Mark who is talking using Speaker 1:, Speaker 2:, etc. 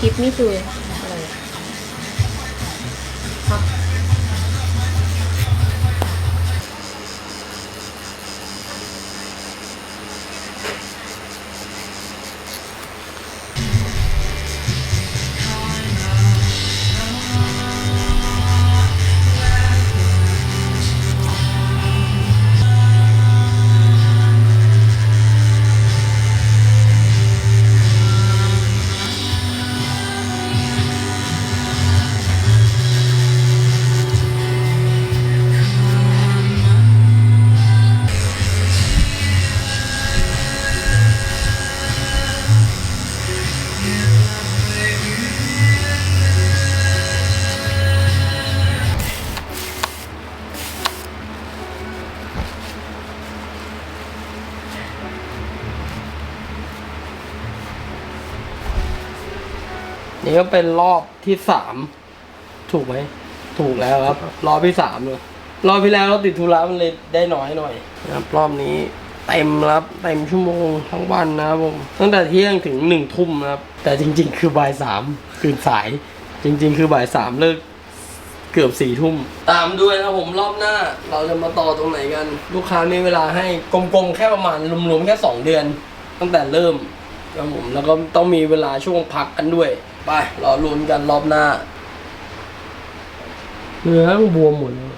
Speaker 1: คลิปนี่คือ
Speaker 2: นี่ก็เป็นรอบที่สามถูกไหมถูกแล้วครับ รอบที่สามเลยรอบที่แล้วเราติดธุระมันเลยได้น้อยหน่อยนะครับรอบนี้เต็มครับเต็มชั่วโมงทั้งวันนะครับผมตั้งแต่เที่ยงถึงหนึ่งทุ่มนะครับ แต่จริง ๆ คือบ่ายสามตื่นสาย จริง ๆ คือบ่ายสามเลิกเกือบสี่ทุ่มตามด้วยนะผมรอบหน้า เราจะมาต่อตรงไหนกัน ลูกค้ามีเวลาให้กลมๆแค่ประมาณรวมๆแค่สองเดือน ตั้งแต่เริ่ม ครับผมแล้วก็ต้องมีเวลาช่วงพักกันด้วย ไปรอลุ้นกันรอบหน้า เนื้อบวมหมดเลย